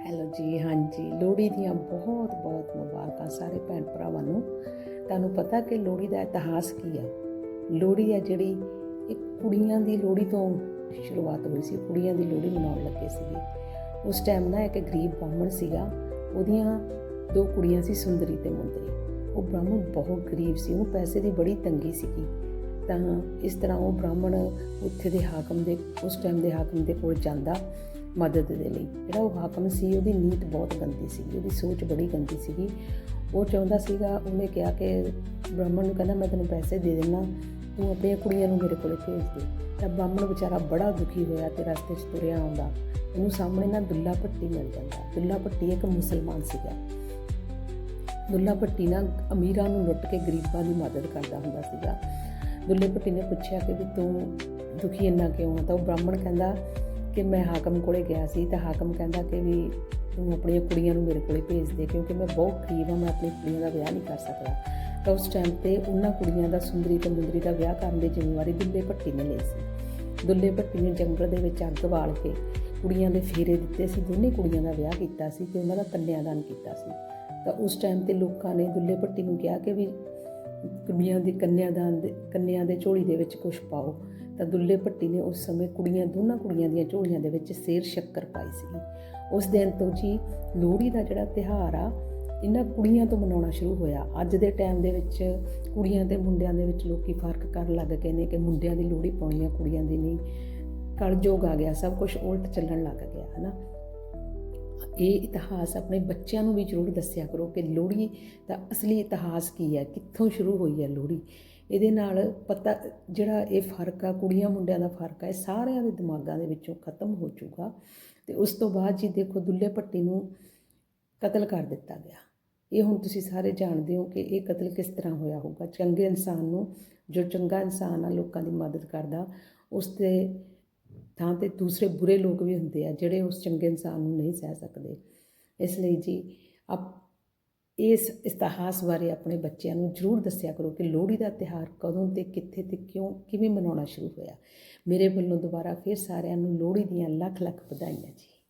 Hello ਜੀ, ਹਾਂਜੀ। ਲੋਹੜੀ ਦੀਆਂ ਬਹੁਤ ਬਹੁਤ ਮੁਬਾਰਕਾਂ ਸਾਰੇ ਭੈਣ ਭਰਾਵਾਂ ਨੂੰ। ਤੁਹਾਨੂੰ ਪਤਾ ਕਿ ਲੋਹੜੀ ਦਾ ਇਤਿਹਾਸ ਕੀ ਆ? ਲੋਹੜੀ ਆ ਜਿਹੜੀ ਇੱਕ ਕੁੜੀਆਂ ਦੀ ਲੋਹੜੀ ਤੋਂ ਸ਼ੁਰੂਆਤ ਹੋਈ ਸੀ, ਕੁੜੀਆਂ ਦੀ ਲੋਹੜੀ ਮਨਾਉਣ ਲੱਗੇ ਸੀਗੇ। ਉਸ ਟਾਈਮ ਨਾ ਇੱਕ ਗਰੀਬ ਬ੍ਰਾਹਮਣ ਸੀਗਾ, ਉਹਦੀਆਂ ਦੋ ਕੁੜੀਆਂ ਸੀ, ਸੁੰਦਰੀ ਤੇ ਮੁੰਦਰੀ। ਉਹ ਬ੍ਰਾਹਮਣ ਬਹੁਤ ਗਰੀਬ ਸੀ, ਉਹਨੂੰ ਪੈਸੇ ਦੀ ਬੜੀ ਤੰਗੀ ਸੀਗੀ। ਤਾਂ ਇਸ ਤਰ੍ਹਾਂ ਉਹ ਬ੍ਰਾਹਮਣ ਉੱਥੇ ਦੇ ਹਾਕਮ ਦੇ, ਉਸ ਟਾਈਮ ਦੇ ਹਾਕਮ ਦੇ ਕੋਲ ਜਾਂਦਾ। ਮਦਦ ਦੇ ਲਈ। ਜਿਹੜਾ ਉਹ ਹਾਕਮ ਸੀ, ਉਹਦੀ ਨੀਤ ਬਹੁਤ ਗੰਦੀ ਸੀਗੀ ਉਹਦੀ ਸੋਚ ਬੜੀ ਗੰਦੀ ਸੀਗੀ। ਉਹ ਚਾਹੁੰਦਾ ਸੀਗਾ, ਉਹਨੇ ਕਿਹਾ ਕਿ ਬ੍ਰਾਹਮਣ ਨੂੰ ਕਹਿੰਦਾ, ਮੈਂ ਤੈਨੂੰ ਪੈਸੇ ਦੇ ਦੇਣਾ ਤੂੰ ਆਪਣੀਆਂ ਕੁੜੀਆਂ ਨੂੰ ਮੇਰੇ ਕੋਲੇ ਭੇਜ ਦੇ। ਤਾਂ ਬ੍ਰਾਹਮਣ ਵਿਚਾਰਾ ਬੜਾ ਦੁਖੀ ਹੋਇਆ ਤੇ ਰਸਤੇ 'ਚ ਤੁਰਿਆ ਆਉਂਦਾ। ਉਹਨੂੰ ਸਾਹਮਣੇ ਨਾ ਦੁੱਲਾ ਭੱਟੀ ਮਿਲ ਜਾਂਦਾ। ਦੁੱਲਾ ਭੱਟੀ ਇੱਕ ਮੁਸਲਮਾਨ ਸੀਗਾ। ਦੁੱਲਾ ਭੱਟੀ ਨਾ ਅਮੀਰਾਂ ਨੂੰ ਲੁੱਟ ਕੇ ਗਰੀਬਾਂ ਦੀ ਮਦਦ ਕਰਦਾ ਹੁੰਦਾ ਸੀਗਾ। ਦੁੱਲੇ ਭੱਟੀ ਨੇ ਪੁੱਛਿਆ ਕਿ ਵੀ ਤੂੰ ਦੁਖੀ ਇੰਨਾ ਕਿਉਂ ਆ? ਤਾਂ ਉਹ ਬ੍ਰਾਹਮਣ ਕਹਿੰਦਾ ਕਿ ਮੈਂ ਹਾਕਮ ਕੋਲੇ ਗਿਆ ਸੀ ਤਾਂ ਹਾਕਮ ਕਹਿੰਦਾ ਕਿ ਵੀ ਤੂੰ ਆਪਣੀਆਂ ਕੁੜੀਆਂ ਨੂੰ ਮੇਰੇ ਕੋਲੇ ਭੇਜ ਦੇ ਕਿਉਂਕਿ ਮੈਂ ਬਹੁਤ ਗਰੀਬ ਹਾਂ, ਮੈਂ ਆਪਣੀ ਕੁੜੀਆਂ ਦਾ ਵਿਆਹ ਨਹੀਂ ਕਰ ਸਕਦਾ। ਤਾਂ ਉਸ ਟਾਈਮ ਤੇ ਉਹਨਾਂ ਕੁੜੀਆਂ ਦਾ ਸੁੰਦਰੀ ਤੇ ਮੁੰਦਰੀ ਦਾ ਵਿਆਹ ਕਰਨ ਦੀ ਜ਼ਿੰਮੇਵਾਰੀ ਦੁੱਲੇ ਭੱਟੀ ਨੇ ਲਈ ਸੀ। ਦੁੱਲੇ ਭੱਟੀ ਨੇ ਜੰਗਲ ਦੇ ਵਿੱਚ ਅੱਗ ਬਾਲ ਕੇ ਕੁੜੀਆਂ ਦੇ ਫੇਰੇ ਦਿੱਤੇ ਸੀ, ਦੋਨੇ ਕੁੜੀਆਂ ਦਾ ਵਿਆਹ ਕੀਤਾ ਸੀ ਤੇ ਉਹਨਾਂ ਦਾ ਕੰਨਿਆਦਾਨ ਕੀਤਾ ਸੀ। ਤਾਂ ਉਸ ਟਾਈਮ ਤੇ ਲੋਕਾਂ ਨੇ ਦੁੱਲੇ ਭੱਟੀ ਨੂੰ ਕਿਹਾ ਕਿ ਵੀ ਕੁੜੀਆਂ ਦੇ ਕੰਨਿਆਦਾਨ ਦੇ ਕੰਨਿਆ ਦੇ ਝੋਲੀ ਦੇ ਵਿੱਚ ਕੁਝ ਪਾਓ। ਤਾਂ ਦੁੱਲੇ ਭੱਟੀ ਨੇ ਉਸ ਸਮੇਂ ਕੁੜੀਆਂ ਦੋਨਾਂ ਕੁੜੀਆਂ ਦੀਆਂ ਝੋਲੀਆਂ ਦੇ ਵਿੱਚ ਸੇਰ ਸ਼ੱਕਰ ਪਾਈ ਸੀ ਉਸ ਦਿਨ ਤੋਂ ਜੀ ਲੋਹੜੀ ਦਾ ਜਿਹੜਾ ਤਿਹਾਰ ਆ, ਇਹਨਾਂ ਕੁੜੀਆਂ ਤੋਂ ਮਨਾਉਣਾ ਸ਼ੁਰੂ ਹੋਇਆ। ਅੱਜ ਦੇ ਟਾਈਮ ਦੇ ਵਿੱਚ ਕੁੜੀਆਂ ਤੇ ਮੁੰਡਿਆਂ ਦੇ ਵਿੱਚ ਲੋਕੀ ਫ਼ਰਕ ਕਰਨ ਲੱਗ ਗਏ ਨੇ ਕਿ ਮੁੰਡਿਆਂ ਦੀ ਲੋਹੜੀ ਪਾਉਣੀ ਆ, ਕੁੜੀਆਂ ਦੀ ਨਹੀਂ। ਕਲਯੁਗ ਆ ਗਿਆ, ਸਭ ਕੁਝ ਉਲਟ ਚੱਲਣ ਲੱਗ ਗਿਆ, ਹਨਾ। ਇਹ ਇਤਿਹਾਸ ਆਪਣੇ ਬੱਚਿਆਂ ਨੂੰ ਵੀ ਜ਼ਰੂਰ ਦੱਸਿਆ ਕਰੋ ਕਿ ਲੋਹੜੀ ਦਾ ਅਸਲੀ ਇਤਿਹਾਸ ਕੀ ਹੈ, ਕਿੱਥੋਂ ਸ਼ੁਰੂ ਹੋਈ ਹੈ ਲੋਹੜੀ? ਇਹਦੇ ਨਾਲ ਪਤਾ, ਜਿਹੜਾ ਇਹ ਫ਼ਰਕ ਆ, ਕੁੜੀਆਂ ਮੁੰਡਿਆਂ ਦਾ ਫ਼ਰਕ ਆ, ਇਹ ਸਾਰਿਆਂ ਦੇ ਦਿਮਾਗਾਂ ਦੇ ਵਿੱਚੋਂ ਖਤਮ ਹੋ ਚੁੱਕਾ। ਤੇ ਉਸ ਤੋਂ ਬਾਅਦ ਜੀ ਦੇਖੋ, ਦੁੱਲੇ ਭੱਟੀ ਨੂੰ ਕਤਲ ਕਰ ਦਿੱਤਾ ਗਿਆ। ਇਹ ਹੁਣ ਤੁਸੀਂ ਸਾਰੇ ਜਾਣਦੇ ਹੋ ਕਿ ਇਹ ਕਤਲ ਕਿਸ ਤਰ੍ਹਾਂ ਹੋਇਆ ਹੋਊਗਾ। ਚੰਗੇ ਇਨਸਾਨ ਨੂੰ, ਜੋ ਚੰਗਾ ਇਨਸਾਨ ਆ, ਲੋਕਾਂ ਦੀ ਮਦਦ ਕਰਦਾ, ਉਸ ਤੇ ਥਾਂ ਤੇ ਦੂਸਰੇ ਬੁਰੇ ਲੋਕ ਵੀ ਹੁੰਦੇ ਆ, ਜਿਹੜੇ ਉਸ ਚੰਗੇ ਇਨਸਾਨ ਨੂੰ ਨਹੀਂ ਸਹਿ ਸਕਦੇ। ਇਸ ਲਈ ਜੀ, ਆਪ ਇਸ ਇਤਿਹਾਸ ਬਾਰੇ ਆਪਣੇ ਬੱਚਿਆਂ ਨੂੰ ਜ਼ਰੂਰ ਦੱਸਿਆ ਕਰੋ ਕਿ ਲੋਹੜੀ ਦਾ ਤਿਉਹਾਰ ਕਦੋਂ ਤੇ ਕਿੱਥੇ ਤੇ ਕਿਉਂ ਕਿਵੇਂ ਮਨਾਉਣਾ ਸ਼ੁਰੂ ਹੋਇਆ। ਮੇਰੇ ਵੱਲੋਂ ਦੁਬਾਰਾ ਫਿਰ ਸਾਰਿਆਂ ਨੂੰ ਲੋਹੜੀ ਦੀਆਂ ਲੱਖ ਲੱਖ ਵਧਾਈਆਂ ਜੀ।